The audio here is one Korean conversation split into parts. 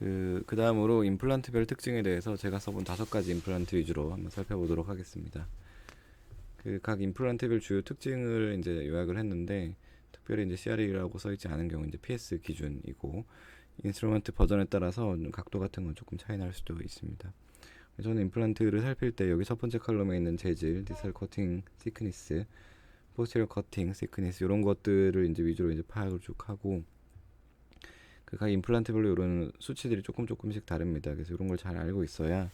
그, 그 다음으로 임플란트별 특징에 대해서 제가 써본 다섯 가지 임플란트 위주로 한번 살펴보도록 하겠습니다. 그 각 임플란트별 주요 특징을 이제 요약을 했는데 특별히 이제 CRE라고 써있지 않은 경우 이제 PS 기준이고 인스트루먼트 버전에 따라서 각도 같은 건 조금 차이 날 수도 있습니다. 저는 임플란트를 살필 때 여기 첫 번째 칼럼에 있는 재질, 디셀 커팅 시크니스, 포스테리어 커팅 시크니스 이런 것들을 이제 위주로 이제 파악을 쭉 하고 그 각 임플란트별로 이런 수치들이 조금 조금씩 다릅니다. 그래서 이런 걸 잘 알고 있어야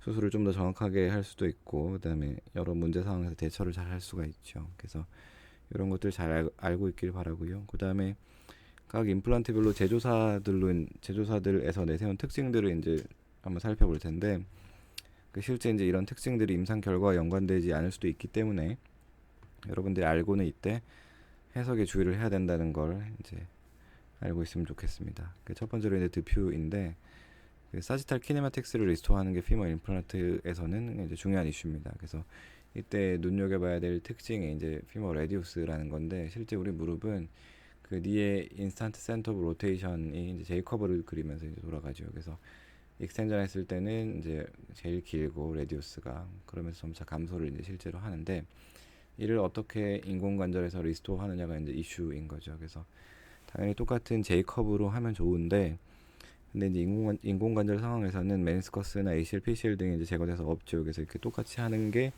수술을 좀 더 정확하게 할 수도 있고 그다음에 여러 문제 상황에서 대처를 잘 할 수가 있죠. 그래서 이런 것들 잘 알, 알고 있길 바라고요. 그다음에 각 임플란트별로 제조사들로 제조사들에서 내세운 특징들을 이제 한번 살펴볼 텐데 그 실제 이제 이런 특징들이 임상 결과와 연관되지 않을 수도 있기 때문에 여러분들이 알고는 이때 해석에 주의를 해야 된다는 걸 이제 알고 있으면 좋겠습니다. 그 첫 번째로 이제 드퓨인데 그 사지탈 키네마틱스를 리스토어하는 게 피머 임플란트에서는 이제 중요한 이슈입니다. 그래서 이때 눈여겨봐야 될 특징이 이제 피머 레디우스라는 건데 실제 우리 무릎은 그 니의 인스턴트 센터 오브 로테이션이 이제 제이커브를 그리면서 이제 돌아가죠. 그래서 익스텐전 했을 때는 이제 제일 길고 레디우스가 그러면서 점차 감소를 이제 실제로 하는데 이를 어떻게 인공관절에서 리스토어 하느냐가 이제 이슈인 거죠. 그래서 당연히 똑같은 J 커브로 하면 좋은데 근데 이제 인공관, 인공관절 상황에서는 메니스커스나 ACL, PCL 등이 이제 제거돼서 없죠. 그래서 이렇게 똑같이 하는 게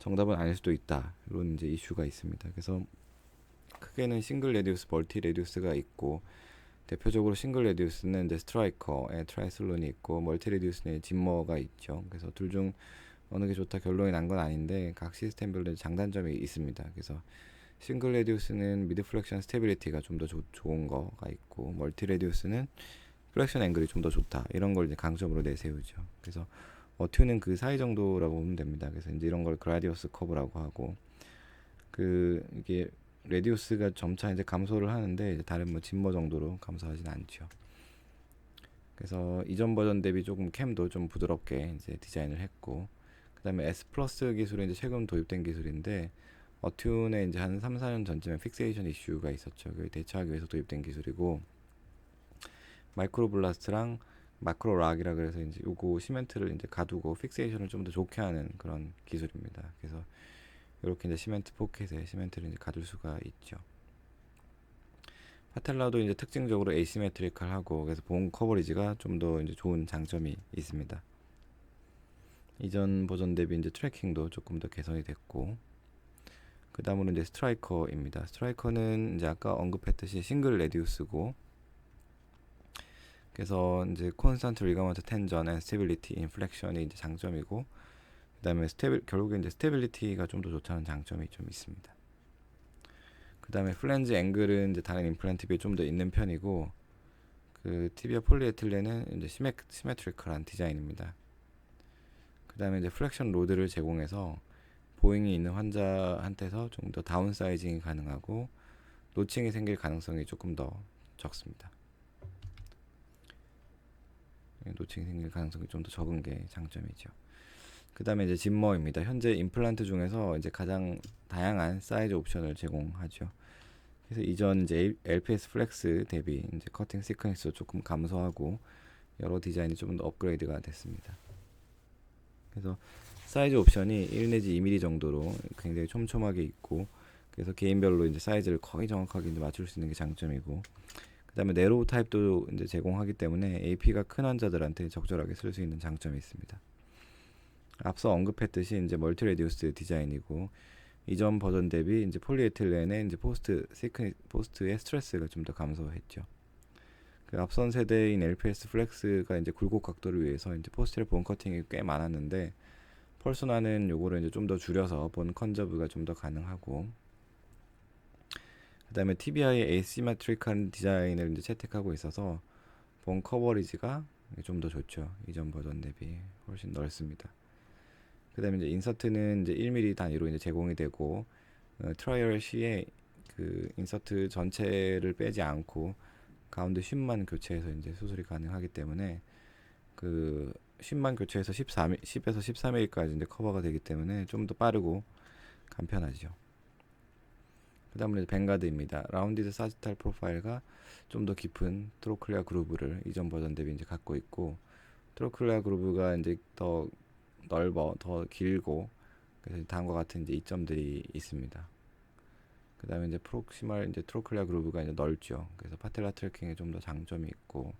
정답은 아닐 수도 있다. 이런 이제 이슈가 있습니다. 그래서 크게는 싱글 레디우스, 멀티 레디우스가 있고 대표적으로 싱글 레디우스는 이제 스트라이커의 트라이슬론이 있고 멀티 레디우스는 짐머가 있죠. 그래서 둘 중 어느 게 좋다 결론이 난 건 아닌데 각 시스템별로 장단점이 있습니다. 그래서 싱글 레디우스는 미드 플렉션 스테빌리티가 좀 더 좋은 거가 있고 멀티 레디우스는 플렉션 앵글이 좀 더 좋다 이런 걸 이제 강점으로 내세우죠. 그래서 어튜는 그 사이 정도라고 보면 됩니다. 그래서 이제 이런 걸 그라디우스 커브라고 하고 그 이게 레디우스가 점차 이제 감소를 하는데 이제 다른 뭐 짐머 정도로 감소하진 않죠. 그래서 이전 버전 대비 조금 캠도 좀 부드럽게 이제 디자인을 했고 그다음에 S 플러스 기술이 이제 최근 도입된 기술인데 어튠에 이제 한 3, 4년 전쯤에 픽세이션 이슈가 있었죠. 그 대처하기 위해서 도입된 기술이고 마이크로 블라스트랑 마크로 락이라 그래서 이제 요거 시멘트를 이제 가두고 픽세이션을 좀 더 좋게 하는 그런 기술입니다. 그래서 이렇게 이제 시멘트 포켓에 시멘트를 이제 가둘 수가 있죠. 파텔라도 이제 특징적으로 에이시메트리컬하고 그래서 봉 커버리지가 좀 더 이제 좋은 장점이 있습니다. 이전 버전 대비 이제 트래킹도 조금 더 개선이 됐고 그 다음으로 이제 스트라이커입니다. 스트라이커는 이제 아까 언급했듯이 싱글 레디우스고 그래서 이제 콘스탄트 리가먼트 텐전 앤 스테빌리티 인플렉션이 이제 장점이고 그 다음에 스테빌 결국에 이제 스테빌리티가 좀 더 좋다는 장점이 좀 있습니다. 그 다음에 플랜지 앵글은 이제 다른 임플란트 비해 좀 더 있는 편이고 그 티비아 폴리에틸렌은 이제 시메 시메트리컬한 디자인입니다. 그 다음에 이제 플렉션 로드를 제공해서 보잉이 있는 환자한테서 좀 더 다운 사이징이 가능하고 노칭이 생길 가능성이 조금 더 적습니다. 예, 노칭이 생길 가능성이 좀 더 적은 게 장점이죠. 그 다음에 이제 짐머입니다. 현재 임플란트 중에서 이제 가장 다양한 사이즈 옵션을 제공하죠. 그래서 이전 이제 LPS 플렉스 대비 이제 커팅 시퀀스도 조금 감소하고 여러 디자인이 좀 더 업그레이드가 됐습니다. 그래서 사이즈 옵션이 1 내지 2mm 정도로 굉장히 촘촘하게 있고 그래서 개인별로 이제 사이즈를 거의 정확하게 이제 맞출 수 있는 게 장점이고 그다음에 네로우 타입도 이제 제공하기 때문에 AP가 큰 환자들한테 적절하게 쓸 수 있는 장점이 있습니다. 앞서 언급했듯이 이제 멀티 레디우스 디자인이고 이전 버전 대비 이제 폴리에틸렌의 이제 포스트 시크 포스트의 스트레스가 좀 더 감소했죠. 그 앞선 세대인 LPS 플렉스가 이제 굴곡 각도를 위해서 이제 포스트를 본 커팅이 꽤 많았는데 펄소나는 요거를 이제 좀 더 줄여서 본 컨저브가 좀 더 가능하고 그 다음에 TBI의 에시메트릭한 디자인을 이제 채택하고 있어서 본 커버리지가 좀 더 좋죠. 이전 버전 대비 훨씬 넓습니다. 그 다음에 이제 인서트는 이제 1mm 단위로 이제 제공이 되고 어, 트라이얼 시에 그 인서트 전체를 빼지 않고 가운데 쉰만 교체해서 이제 수술이 가능하기 때문에 그 쉰만 교체해서 14 10에서 13mm까지 이제 커버가 되기 때문에 좀 더 빠르고 간편하죠. 그 다음에 뱅가드입니다. 라운디드 사지탈 프로파일가 좀더 깊은 트로클리아 그루브를 이전 버전 대비 이제 갖고 있고 트로클리아 그루브가 이제 더 넓어, 더 길고 그래서 다음과 같은 이제 이점들이 있습니다. 그 다음에 이제 프록시말 이제 트로클리아 그루브가 이제 넓죠. 그래서 파텔라 트래킹에 좀 더 장점이 있고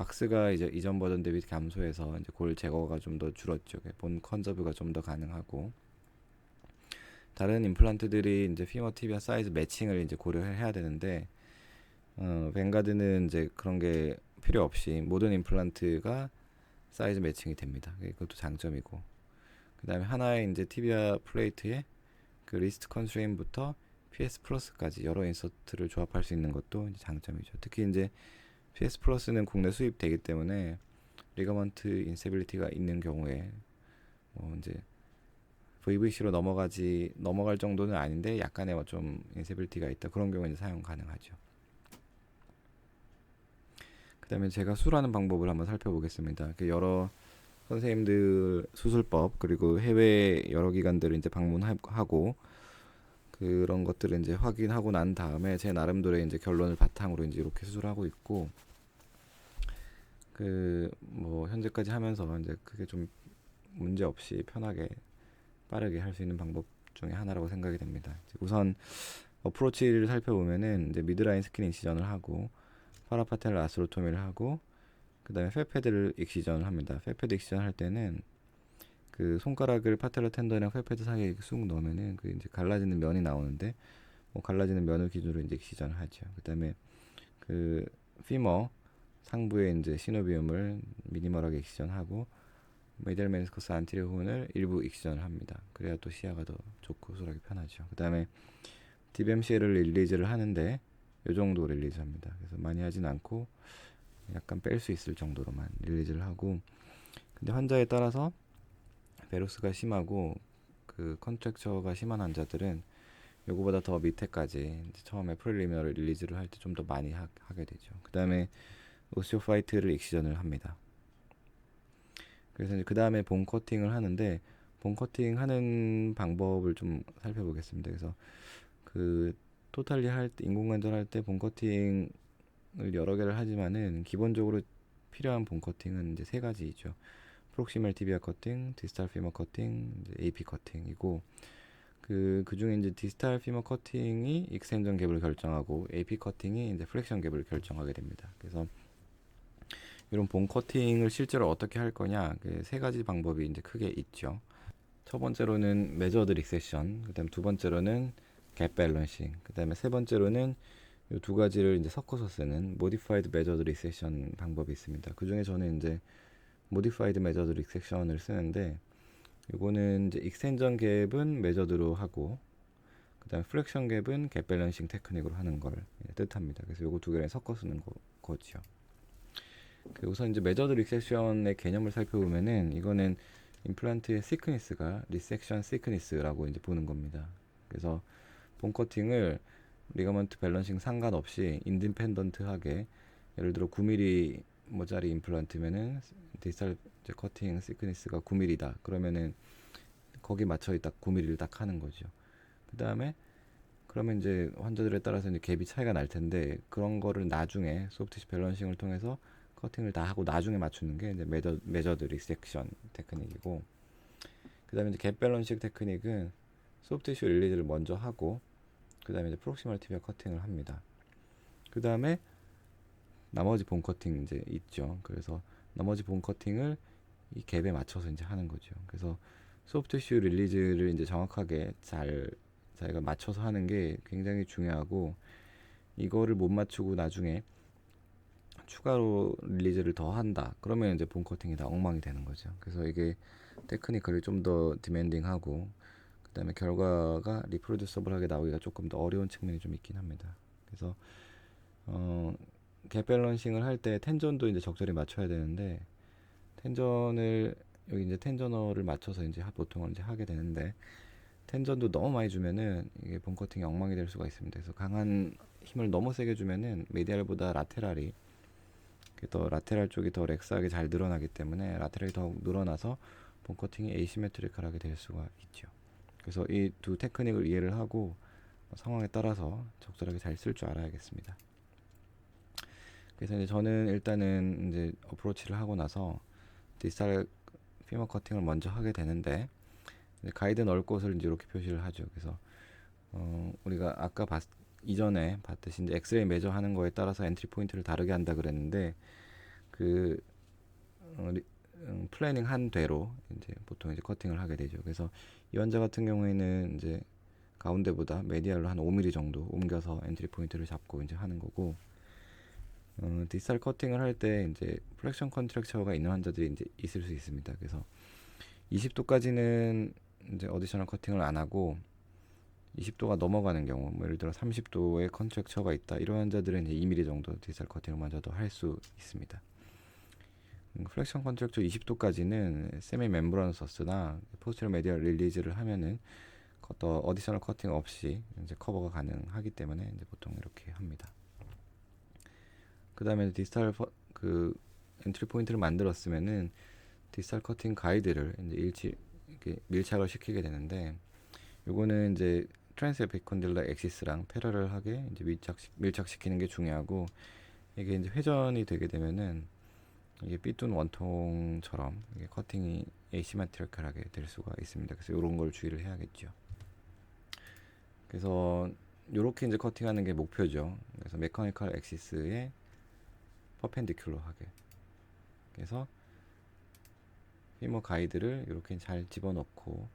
박스가 이제 이전 버전 대비 감소해서 이제 골 제거가 좀 더 줄었죠. 본 컨저브가 좀 더 가능하고 다른 임플란트들이 이제 피머 티비아 사이즈 매칭을 이제 고려해야 되는데 어, 뱅가드는 이제 그런 게 필요 없이 모든 임플란트가 사이즈 매칭이 됩니다. 그것도 장점이고 그 다음에 하나의 이제 티비아 플레이트에 그 리스트 컨스트레인부터 PS 플러스까지 여러 인서트를 조합할 수 있는 것도 장점이죠. 특히 이제 PS 플러스는 국내 수입되기 때문에 리가먼트 인세빌리티가 있는 경우에 뭐 이제 VVC로 넘어가지 넘어갈 정도는 아닌데 약간의 뭐 좀 인세빌리티가 있다 그런 경우에 사용 가능하죠. 그다음에 제가 수술하는 방법을 한번 살펴보겠습니다. 그 여러 선생님들 수술법 그리고 해외 여러 기관들을 이제 방문하고 그런 것들을 이제 확인하고 난 다음에 제 나름대로의 이제 결론을 바탕으로 이제 이렇게 수술하고 있고 그 뭐 현재까지 하면서 이제 그게 좀 문제 없이 편하게 빠르게 할 수 있는 방법 중에 하나라고 생각이 됩니다. 우선 어프로치를 살펴보면은 이제 미드라인 스킨 인시전을 하고 파라파텔 아스로토미를 하고 그다음에 페패드를 익시전을 합니다. 페패드 익시전 할 때는 그 손가락을 파텔라 텐더랑 페패드 사이에 쑥 넣으면은 그 이제 갈라지는 면이 나오는데 뭐 갈라지는 면을 기준으로 이제 익시전을 하죠. 그다음에 그 피머 상부에 이제 시노비움을 미니멀하게 익시전하고 메디얼 메니스커스 안티리어 혼을 일부 익시전을 합니다. 그래야 또 시야가 더 좋고 수술하기 편하죠. 그다음에 DBMC를 릴리즈를 하는데 요 정도 릴리즈합니다. 그래서 많이 하진 않고 약간 뺄 수 있을 정도로만 릴리즈를 하고 근데 환자에 따라서 베로스가 심하고 그 컨트랙처가 심한 환자들은 요거보다 더 밑에까지 처음에 프릴리미널 릴리즈를 할 때 좀 더 많이 하, 하게 되죠. 그 다음에 오시오파이트를 익시전을 합니다. 그래서 그 다음에 본 커팅을 하는데 본 커팅 하는 방법을 좀 살펴보겠습니다. 그래서 그 토탈리 할 때 인공관절 할 때 본 커팅을 여러 개를 하지만은 기본적으로 필요한 본 커팅은 이제 세 가지이죠. 프록시멀 티비아 커팅, 디스탈 피머 커팅, AP 커팅이고 그 그 중에 이제 디스탈 피머 커팅이 익스텐전 갭을 결정하고 AP 커팅이 이제 플렉션 갭을 결정하게 됩니다. 그래서 이런 본 커팅을 실제로 어떻게 할 거냐 그 세 가지 방법이 이제 크게 있죠. 첫 번째로는 메저드 릭세션, 그다음 두 번째로는 갭 밸런싱, 그다음에 세 번째로는 이 두 가지를 이제 섞어서 쓰는 모디파이드 메저드 릭세션 방법이 있습니다. 그 중에 저는 이제 모디파이드 메저드 릭섹션을 쓰는데 이거는 이제 익스텐전 갭은 메저드로 하고 그다음에 플렉션 갭은 갭 밸런싱 테크닉으로 하는 걸 뜻합니다. 그래서 요거 두 개를 섞어 쓰는 거, 거지요. 그 우선 이제 메저드 릭섹션의 개념을 살펴보면은 이거는 임플란트의 시크니스가 리섹션 시크니스라고 이제 보는 겁니다. 그래서 본 커팅을 리가먼트 밸런싱 상관없이 인디펜던트하게 예를 들어 9mm 모짜리 임플란트면은 디지털 커팅 시크니스가 9mm다. 그러면은 거기 맞춰 딱 9mm를 딱 하는 거죠. 그 다음에 그러면 이제 환자들에 따라서 이제 갭이 차이가 날 텐데 그런 거를 나중에 소프트시 밸런싱을 통해서 커팅을 다 하고 나중에 맞추는 게 이제 메저, 메저드 리섹션 테크닉이고 그 다음에 이제 갭 밸런싱 테크닉은 소프트티슈 릴리즈를 먼저 하고 그 다음에 이제 프록시멀 티비아 커팅을 합니다. 그 다음에 나머지 본 커팅 이제 있죠. 그래서 나머지 본 커팅을 이 갭에 맞춰서 이제 하는 거죠. 그래서 소프트티슈 릴리즈를 이제 정확하게 잘 자기가 맞춰서 하는 게 굉장히 중요하고 이거를 못 맞추고 나중에 추가로 릴리즈를 더 한다. 그러면 이제 본 커팅이 다 엉망이 되는 거죠. 그래서 이게 테크니컬이 좀 더 디맨딩하고 그다음에 결과가 리프로듀서블하게 나오기가 조금 더 어려운 측면이 좀 있긴 합니다. 그래서 어, 갭 밸런싱을 할 때 텐전도 이제 적절히 맞춰야 되는데 텐전을 여기 이제 텐저너를 맞춰서 이제 하- 보통은 이제 하게 되는데 텐전도 너무 많이 주면은 이게 본 커팅이 엉망이 될 수가 있습니다. 그래서 강한 힘을 너무 세게 주면은 메디알보다 라테랄이 그더 라테랄 쪽이 더 렉스하게 잘 늘어나기 때문에 라테랄이 더 늘어나서 본 커팅이 에이시메트리컬하게 될 수가 있죠. 그래서 이 두 테크닉을 이해를 하고 상황에 따라서 적절하게 잘 쓸 줄 알아야겠습니다. 그래서 이제 저는 일단은 이제 어프로치를 하고 나서 디지털 피머 커팅을 먼저 하게 되는데 가이드 넣을 곳을 이제 이렇게 표시를 하죠. 그래서 어, 우리가 아까 봤, 이전에 봤듯이 이제 엑스레이 매저 하는 거에 따라서 엔트리 포인트를 다르게 한다 그랬는데 그 어, 리- 음, 플래닝 한 대로 이제 보통 이제 커팅을 하게 되죠. 그래서 이 환자 같은 경우에는 이제 가운데보다 메디알로 한 5mm 정도 옮겨서 엔트리 포인트를 잡고 이제 하는 거고 어, 디지털 커팅을 할 때 이제 플렉션 컨트랙처가 있는 환자들이 이제 있을 수 있습니다. 그래서 20도까지는 이제 어디셔널 커팅을 안 하고 20도가 넘어가는 경우, 뭐 예를 들어 30도의 컨트랙처가 있다 이런 환자들은 이제 2mm 정도 디지털 커팅을 먼저도 할 수 있습니다. 음, 플렉션 컨트랙처 20도까지는 세미 멤브런 서스나 포스트럴 메디얼 릴리즈를 하면은 또 어디셔널 커팅 없이 이제 커버가 가능하기 때문에 이제 보통 이렇게 합니다. 그 다음에 디지털 퍼- 그 엔트리 포인트를 만들었으면은 디지털 커팅 가이드를 이제 일치 이렇게 밀착을 시키게 되는데 요거는 이제 트랜스에피콘딜러 엑시스랑 패러럴하게 이제 밀착 밀착시키는 게 중요하고 이게 이제 회전이 되게 되면은 이게 삐뚤 원통처럼 이게 커팅이 에이시메트리컬하게 될 수가 있습니다. 그래서 이런 걸 주의를 해야겠죠. 그래서 요렇게 이제 커팅하는 게 목표죠. 그래서 메커니컬 엑시스에 퍼펜디큘러하게. 그래서 피머 가이드를 이렇게 잘 집어넣고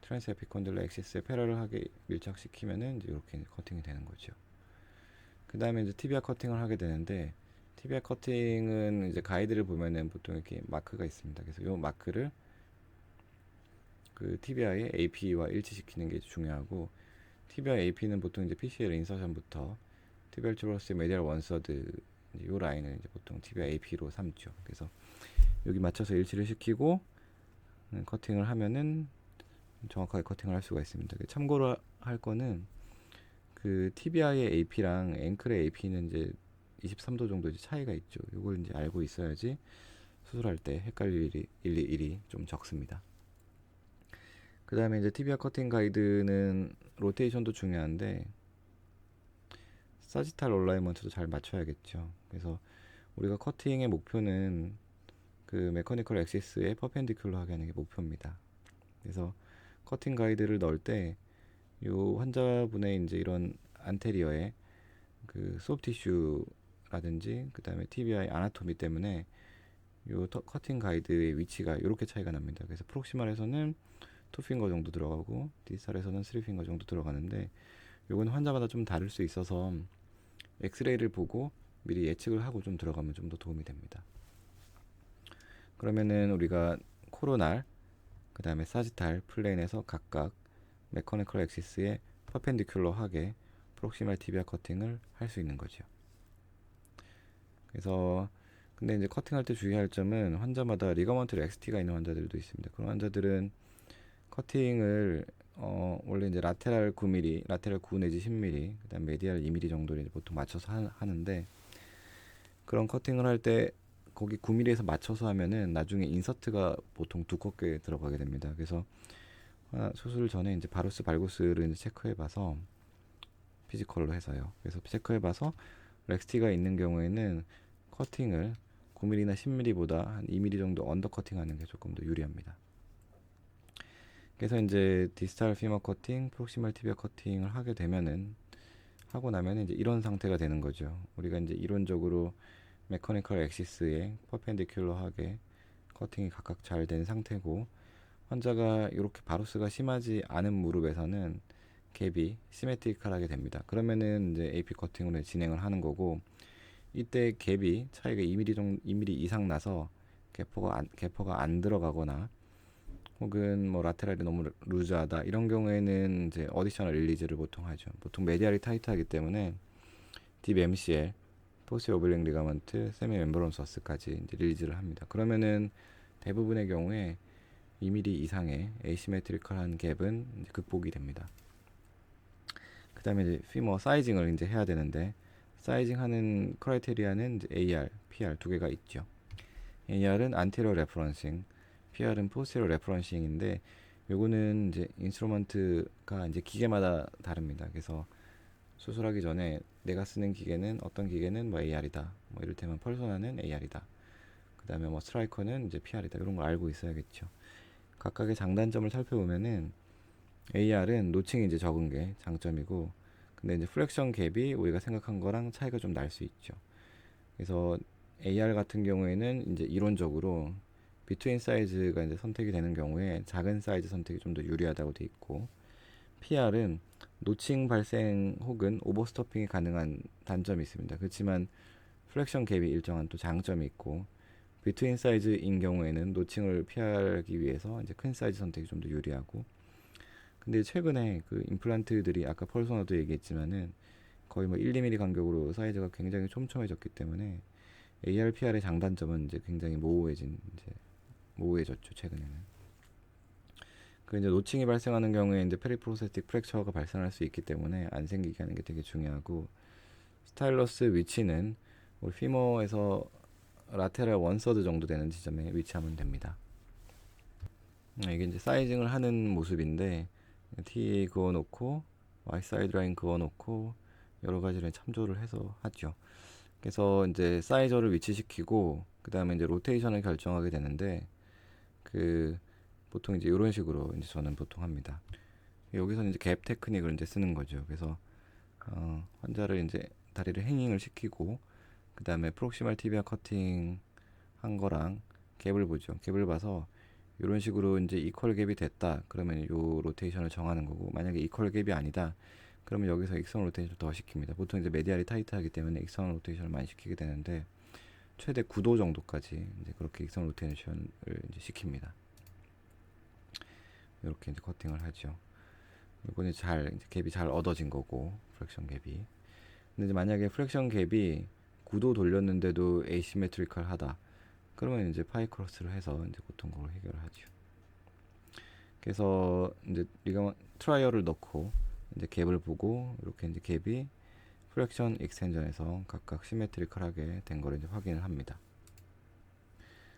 트랜스 에피콘딜러 엑시스에 패러럴하게 밀착시키면은 이제 이렇게 커팅이 되는 거죠. 그 다음에 이제 티비아 커팅을 하게 되는데 티비아 커팅은 이제 가이드를 보면은 보통 이렇게 마크가 있습니다. 그래서 이 마크를 그 티비아의 AP와 일치시키는 게 중요하고 티비아 AP는 보통 이제 PCL 인서션부터 티비알 트로스의 메디얼 원서드 이 라인을 이제 보통 티비아 AP로 삼죠. 그래서 여기 맞춰서 일치를 시키고 음, 커팅을 하면은 정확하게 커팅을 할 수가 있습니다. 참고로 할 거는 그 TBI의 AP랑 앵클의 AP는 이제 23도 정도 이제 차이가 있죠. 이걸 이제 알고 있어야지 수술할 때 헷갈릴 일이, 일이, 일이 좀 적습니다. 그 다음에 이제 티비아 커팅 가이드는 로테이션도 중요한데 사지탈 얼라이먼트도 잘 맞춰야겠죠. 그래서 우리가 커팅의 목표는 그 메커니컬 엑시스에 퍼펜디큘러하게 하는 게 목표입니다. 그래서 커팅 가이드를 넣을 때요 환자분의 이제 이런 안테리어에 그 소프티슈라든지 그다음에 TBI 아나토미 때문에 요 터- 커팅 가이드의 위치가 이렇게 차이가 납니다. 그래서 프록시말에서는 투 핑거 정도 들어가고 디스탈에서는 쓰리 핑거 정도 들어가는데 요건 환자마다 좀 다를 수 있어서 엑스레이를 보고 미리 예측을 하고 좀 들어가면 좀 더 도움이 됩니다. 그러면은 우리가 코로날 그 다음에 사지탈 플레인에서 각각 메커니컬 엑시스에 퍼펜디큘러하게 프록시말 티비아 커팅을 할 수 있는 거죠. 그래서 근데 이제 커팅할 때 주의할 점은 환자마다 리가먼트 XT가 있는 환자들도 있습니다. 그런 환자들은 커팅을 어 원래 이제 라테랄 9mm, 라테랄 9 내지 10mm, 그다음 메디알 2mm 정도를 보통 맞춰서 하, 하는데 그런 커팅을 할 때 거기 9mm에서 맞춰서 하면은 나중에 인서트가 보통 두껍게 들어가게 됩니다. 그래서 아, 수술 전에 이제 바루스 발구스를 이제 체크해 봐서 피지컬로 해서요. 그래서 체크해 봐서 렉스티가 있는 경우에는 커팅을 9mm나 10mm보다 한 2mm 정도 언더 커팅하는 게 조금 더 유리합니다. 그래서 이제 디스탈 피머 커팅, 프록시멀 티비아 커팅을 하게 되면은 하고 나면은 이제 이런 상태가 되는 거죠. 우리가 이제 이론적으로 메커니컬 엑시스에 퍼펜디큘러하게 커팅이 각각 잘 된 상태고 환자가 이렇게 바루스가 심하지 않은 무릎에서는 갭이 시메트리컬하게 됩니다. 그러면은 이제 AP 커팅으로 진행을 하는 거고 이때 갭이 차이가 2mm 정도 2mm 이상 나서 개퍼가 안, 개퍼가 안 들어가거나 혹은 뭐 라테랄이 너무 루- 루즈하다 이런 경우에는 이제 어디셔널 릴리즈를 보통 하죠. 보통 메디알이 타이트하기 때문에 딥 MCL, 포스 오블링 리가먼트, 세미 멤브론 서스까지 이제 릴리즈를 합니다. 그러면은 대부분의 경우에 2mm 이상의 에이시메트리컬한 갭은 극복이 됩니다. 그 다음에 이제 피머 사이징을 이제 해야 되는데 사이징 하는 크라이테리아는 AR, PR 두 개가 있죠. AR은 안테리어 레퍼런싱, PR은 포스테리어 레퍼런싱인데 요거는 이제 인스트루먼트가 이제 기계마다 다릅니다. 그래서 수술하기 전에 내가 쓰는 기계는 어떤 기계는 뭐 AR이다. 뭐 이를테면 펄소나는 AR이다. 그다음에 뭐 스트라이커는 이제 PR이다. 이런 걸 알고 있어야겠죠. 각각의 장단점을 살펴보면은 AR은 노칭이 이제 적은 게 장점이고 근데 이제 플렉션 갭이 우리가 생각한 거랑 차이가 좀 날 수 있죠. 그래서 AR 같은 경우에는 이제 이론적으로 비트윈 사이즈가 이제 선택이 되는 경우에 작은 사이즈 선택이 좀 더 유리하다고 돼 있고 PR은 노칭 발생 혹은 오버스토핑이 가능한 단점이 있습니다. 그렇지만 플렉션 갭이 일정한 또 장점이 있고 비트윈 사이즈인 경우에는 노칭을 피하기 위해서 이제 큰 사이즈 선택이 좀 더 유리하고 근데 최근에 그 임플란트들이 아까 펄소나도 얘기했지만은 거의 뭐 1, 2mm 간격으로 사이즈가 굉장히 촘촘해졌기 때문에 AR, PR의 장단점은 이제 굉장히 모호해진 이제 모호해졌죠 최근에는. 그 이제 노칭이 발생하는 경우에 이제 페리프로세틱 프랙처가 발생할 수 있기 때문에 안 생기게 하는 게 되게 중요하고 스타일러스 위치는 우리 피머에서 라테랄 원서드 정도 되는 지점에 위치하면 됩니다. 음, 이게 이제 사이징을 하는 모습인데 T 그어 놓고 Y 사이드 라인 그어 놓고 여러 가지를 참조를 해서 하죠. 그래서 이제 사이저를 위치시키고 그 다음에 이제 로테이션을 결정하게 되는데 그 보통 이제 이런 식으로 이제 저는 보통 합니다. 여기서는 이제 갭 테크닉을 이제 쓰는 거죠. 그래서 어, 환자를 이제 다리를 행잉을 시키고 그 다음에 프록시말 티비아 커팅 한 거랑 갭을 보죠. 갭을 봐서 이런 식으로 이제 이퀄 갭이 됐다. 그러면 요 로테이션을 정하는 거고 만약에 이퀄 갭이 아니다. 그러면 여기서 익선 로테이션을 더 시킵니다. 보통 이제 메디알이 타이트하기 때문에 익선 로테이션을 많이 시키게 되는데 최대 9도 정도까지 이제 그렇게 익선 로테이션을 이제 시킵니다. 이렇게 이제 커팅을 하죠. 이거는 잘 이제 갭이 잘 얻어진 거고 프랙션 갭이. 근데 이제 만약에 프랙션 갭이 9도 돌렸는데도 에이시메트리컬하다. 그러면 이제 파이 크로스를 해서 이제 보통 그걸 해결을 하죠. 그래서 이제 리가 트라이얼을 넣고 이제 갭을 보고 이렇게 이제 갭이 프랙션 익스텐전에서 각각 시메트리컬하게 된 거를 확인을 합니다.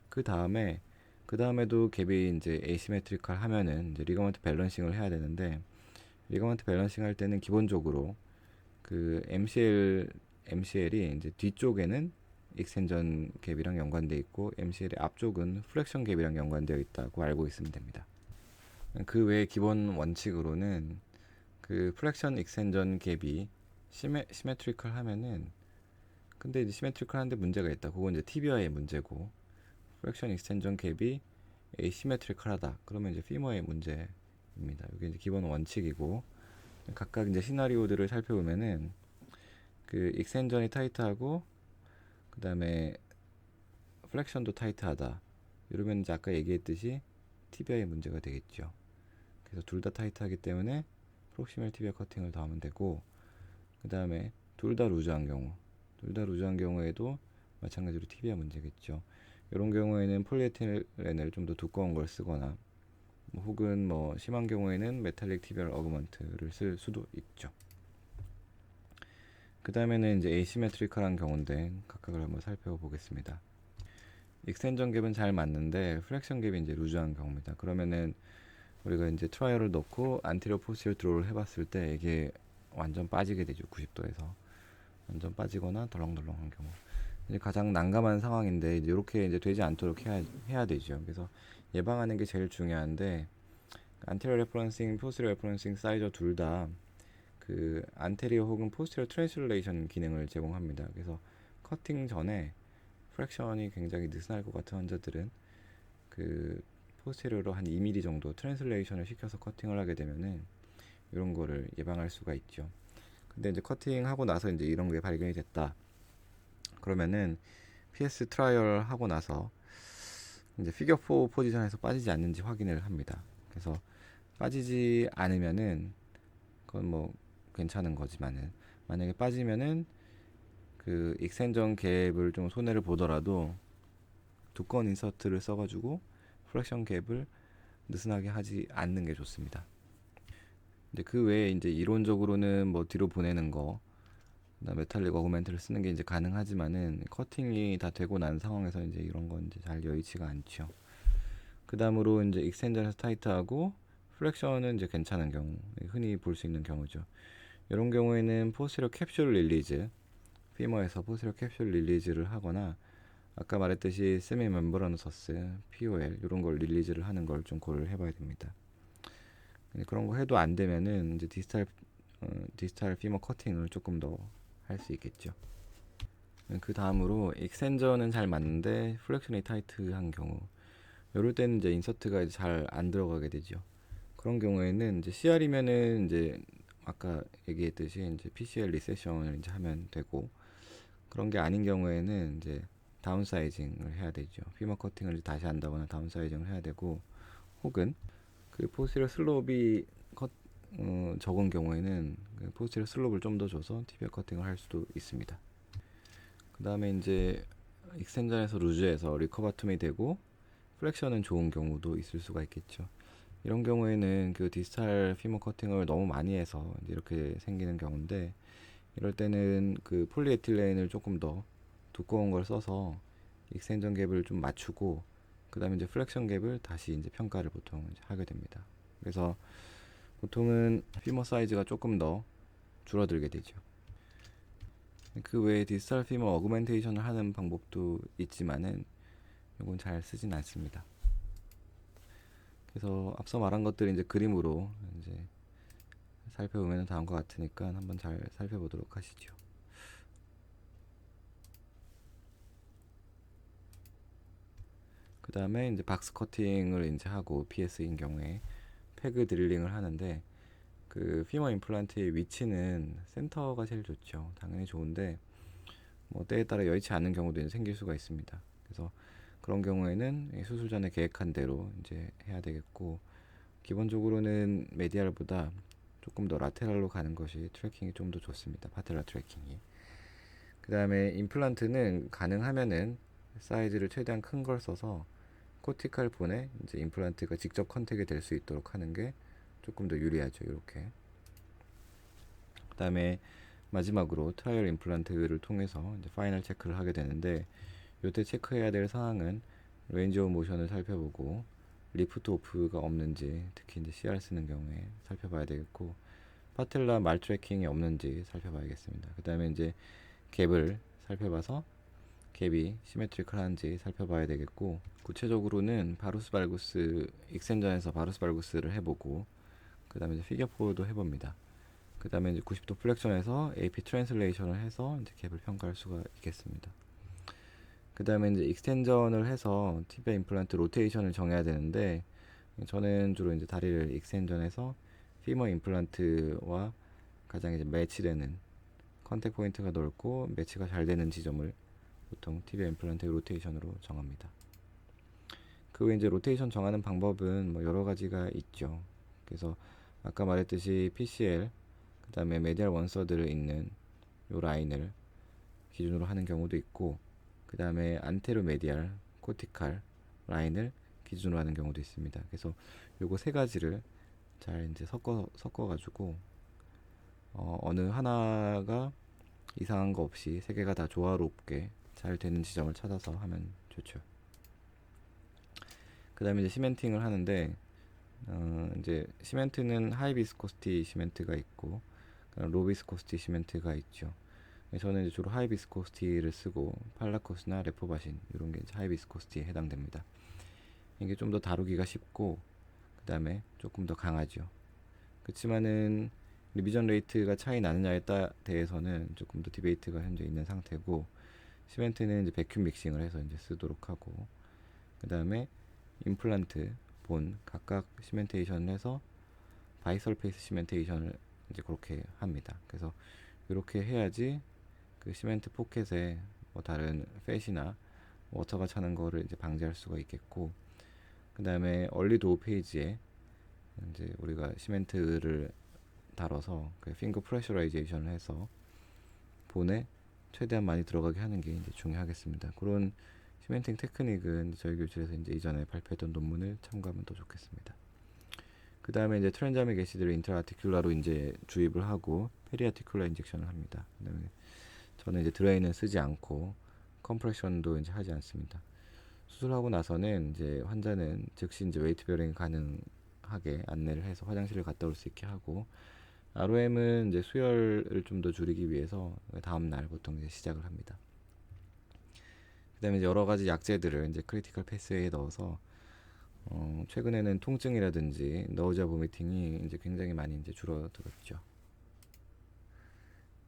그 다음에 그 다음에도 갭이 이제 에이시메트리컬 하면은 이제 리가먼트 밸런싱을 해야 되는데 리가먼트 밸런싱 할 때는 기본적으로 그 MCL MCL이 이제 뒤쪽에는 익센전 갭이랑 연관돼 있고 MCL의 앞쪽은 플렉션 갭이랑 연관되어 있다고 알고 있으면 됩니다. 그 외에 기본 원칙으로는 그 플렉션 익센전 갭이 시메, 시메트리컬 하면은 근데 이제 시메트리컬 하는데 문제가 있다. 그건 이제 티비아의 문제고 플렉션 익스텐전 갭이 에이시메트리컬하다. 그러면 이제 피머의 문제입니다. 이게 이제 기본 원칙이고 각각 이제 시나리오들을 살펴보면은 그 익센전이 타이트하고 그 다음에 플렉션도 타이트하다. 이러면 이제 아까 얘기했듯이 티비아의 문제가 되겠죠. 그래서 둘 다 타이트하기 때문에 프록시멀 티비아 커팅을 더 하면 되고 그 다음에 둘 다 루즈한 경우 둘 다 루즈한 경우에도 마찬가지로 티비아 문제겠죠. 이런 경우에는 폴리에틸렌을 좀 더 두꺼운 걸 쓰거나 뭐 혹은 뭐 심한 경우에는 메탈릭 티비얼 어그먼트를 쓸 수도 있죠. 그 다음에는 이제 에이시메트리컬한 경우인데 각각을 한번 살펴보겠습니다. 익스텐전 갭은 잘 맞는데 플렉션 갭이 이제 루즈한 경우입니다. 그러면은 우리가 이제 트라이얼을 넣고 안티리어 포스티어 드로우를 해봤을 때 이게 완전 빠지게 되죠. 90도에서 완전 빠지거나 덜렁덜렁한 경우. 이제 가장 난감한 상황인데 이렇게 이제 되지 않도록 해야 해야 되죠. 그래서 예방하는 게 제일 중요한데 안테리어 레퍼런싱, 포스리어 레퍼런싱 사이저 둘 다 그 안테리어 혹은 포스리어 트랜슬레이션 기능을 제공합니다. 그래서 커팅 전에 프랙션이 굉장히 느슨할 것 같은 환자들은 그 포스테리어로 한 2mm 정도 트랜슬레이션을 시켜서 커팅을 하게 되면은 이런 거를 예방할 수가 있죠. 근데 이제 커팅하고 나서 이제 이런 게 발견이 됐다. 그러면은 PS 트라이얼 하고 나서 이제 피겨 4 포지션에서 빠지지 않는지 확인을 합니다. 그래서 빠지지 않으면은 그건 뭐 괜찮은 거지만은 만약에 빠지면은 그 익센전 갭을 좀 손해를 보더라도 두꺼운 인서트를 써가지고 프랙션 갭을 느슨하게 하지 않는 게 좋습니다. 이제 그 외에 이제 이론적으로는 뭐 뒤로 보내는 거, 메탈릭 어그멘트를 쓰는 게 이제 가능하지만은 커팅이 다 되고 난 상황에서 이제 이런 건 이제 잘 여의치가 않죠. 그 다음으로 이제 익스텐전에서 타이트하고 플렉션은 이제 괜찮은 경우, 흔히 볼 수 있는 경우죠. 이런 경우에는 포스로 캡슐 릴리즈, 피머에서 포스로 캡슐 릴리즈를 하거나 아까 말했듯이 세미 멤브라노서스, POL 이런 걸 릴리즈를 하는 걸 좀 고려를 해봐야 됩니다. 네, 그런 거 해도 안 되면은 이제 디스탈 어, 디스탈 피머 커팅을 조금 더 할 수 있겠죠. 네, 그 다음으로 익센저는 잘 맞는데 플렉션이 타이트한 경우 이럴 때는 이제 인서트가 잘 안 들어가게 되죠. 그런 경우에는 이제 CR이면은 이제 아까 얘기했듯이 이제 PCL 리세션을 이제 하면 되고 그런 게 아닌 경우에는 이제 다운사이징을 해야 되죠. 피머 커팅을 다시 한다거나 다운사이징을 해야 되고 혹은 그 포스티러 슬롭이 컷, 어, 적은 경우에는 그 포스티러 슬롭을 좀 더 줘서 티비어 커팅을 할 수도 있습니다. 그 다음에 이제 익스텐전에서 루즈에서 리커버툼이 되고 플렉션은 좋은 경우도 있을 수가 있겠죠. 이런 경우에는 그 디스탈 피머 커팅을 너무 많이 해서 이렇게 생기는 경우인데 이럴 때는 그 폴리에틸렌을 조금 더 두꺼운 걸 써서 익스텐전 갭을 좀 맞추고 그 다음에 이제 플렉션 갭을 다시 이제 평가를 보통 이제 하게 됩니다. 그래서 보통은 피머 사이즈가 조금 더 줄어들게 되죠. 그 외에 디지털 피머 어그멘테이션을 하는 방법도 있지만은 이건 잘 쓰진 않습니다. 그래서 앞서 말한 것들을 이제 그림으로 이제 살펴보면 다음과 같으니까 한번 잘 살펴보도록 하시죠. 그 다음에 이제 박스 커팅을 이제 하고 PS인 경우에 패그 드릴링을 하는데 그 피머 임플란트의 위치는 센터가 제일 좋죠. 당연히 좋은데 뭐 때에 따라 여의치 않은 경우도 생길 수가 있습니다. 그래서 그런 경우에는 이 수술 전에 계획한 대로 이제 해야 되겠고 기본적으로는 메디알보다 조금 더 라테랄로 가는 것이 트래킹이 좀 더 좋습니다. 파텔라 트래킹이. 그 다음에 임플란트는 가능하면은 사이즈를 최대한 큰 걸 써서 코티칼 본에 이제 임플란트가 직접 컨택이 될 수 있도록 하는 게 조금 더 유리하죠. 이렇게. 그 다음에 마지막으로 트라이얼 임플란트를 통해서 이제 파이널 체크를 하게 되는데 이때 체크해야 될 사항은 레인지 오브 모션을 살펴보고 리프트 오프가 없는지 특히 이제 CR 쓰는 경우에 살펴봐야 되겠고 파텔라 말 트래킹이 없는지 살펴봐야겠습니다. 그 다음에 이제 갭을 살펴봐서 갭이 시메트리컬한지 살펴봐야 되겠고 구체적으로는 바루스 발구스 익센전에서 바루스 발구스를 해보고 그 다음에 이제 피겨 포도 해봅니다. 그 다음에 이제 90도 플렉션에서 AP 트랜슬레이션을 해서 이제 갭을 평가할 수가 있겠습니다. 그 다음에 이제 익스텐전을 해서 티비아 임플란트 로테이션을 정해야 되는데 저는 주로 이제 다리를 익스텐전해서 피머 임플란트와 가장 이제 매치되는 컨택 포인트가 넓고 매치가 잘 되는 지점을 보통 티비아 임플란트 로테이션으로 정합니다. 그 외에 이제 로테이션 정하는 방법은 뭐 여러 가지가 있죠. 그래서 아까 말했듯이 PCL 그 다음에 메디알 원서드를 있는 요 라인을 기준으로 하는 경우도 있고 그 다음에 안테로 메디알 코티칼 라인을 기준으로 하는 경우도 있습니다. 그래서 요거 세 가지를 잘 이제 섞어 섞어 가지고 어, 어느 하나가 이상한 거 없이 세 개가 다 조화롭게 잘 되는 지점을 찾아서 하면 좋죠. 그 다음에 이제 시멘팅을 하는데 어, 이제 시멘트는 하이 비스코스티 시멘트가 있고 로 비스코스티 시멘트가 있죠. 저는 이제 주로 하이 비스코스티를 쓰고 팔라코스나 레포바신 이런 게 하이 비스코스티에 해당됩니다. 이게 좀 더 다루기가 쉽고 그 다음에 조금 더 강하죠. 그렇지만은 리비전 레이트가 차이 나느냐에 따 대해서는 조금 더 디베이트가 현재 있는 상태고 시멘트는 이제 베큐 믹싱을 해서 이제 쓰도록 하고 그 다음에 임플란트 본 각각 시멘테이션을 해서 바이설페이스 시멘테이션을 이제 그렇게 합니다. 그래서 이렇게 해야지 그 시멘트 포켓에 뭐 다른 팻이나 워터가 차는 거를 이제 방지할 수가 있겠고 그 다음에 얼리 도어 페이지에 이제 우리가 시멘트를 달아서 그 핑거 프레셔라이제이션을 해서 본에 최대한 많이 들어가게 하는 게 이제 중요하겠습니다. 그런 시멘팅 테크닉은 저희 교실에서 이제 이전에 발표했던 논문을 참고하면 더 좋겠습니다. 그 다음에 이제 트랜자믹 애시드를 인트라아티큘라로 이제 주입을 하고 페리아티큘라 인젝션을 합니다. 그다음에 저는 이제 드레인은 쓰지 않고 컴프레션도 이제 하지 않습니다. 수술하고 나서는 이제 환자는 즉시 이제 웨이트 베어링 가능한 하게 안내를 해서 화장실을 갔다 올 수 있게 하고 ROM은 이제 수혈을 좀 더 줄이기 위해서 다음 날 보통 이제 시작을 합니다. 그다음에 여러 가지 약제들을 이제 크리티컬 패스에 넣어서 어, 최근에는 통증이라든지 너우자 보미팅이 이제 굉장히 많이 이제 줄어들었죠.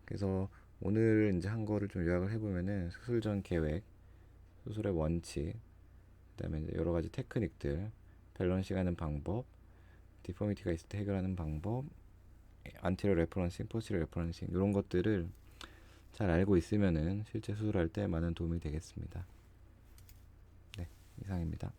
그래서 오늘 이제 한 거를 좀 요약을 해보면은 수술 전 계획, 수술의 원칙, 그다음에 여러 가지 테크닉들, 밸런싱 하는 방법, 디포미티가 있을 때 해결하는 방법, 안티리어 레퍼런싱, 포스티리어 레퍼런싱 이런 것들을 잘 알고 있으면은 실제 수술할 때 많은 도움이 되겠습니다. 네, 이상입니다.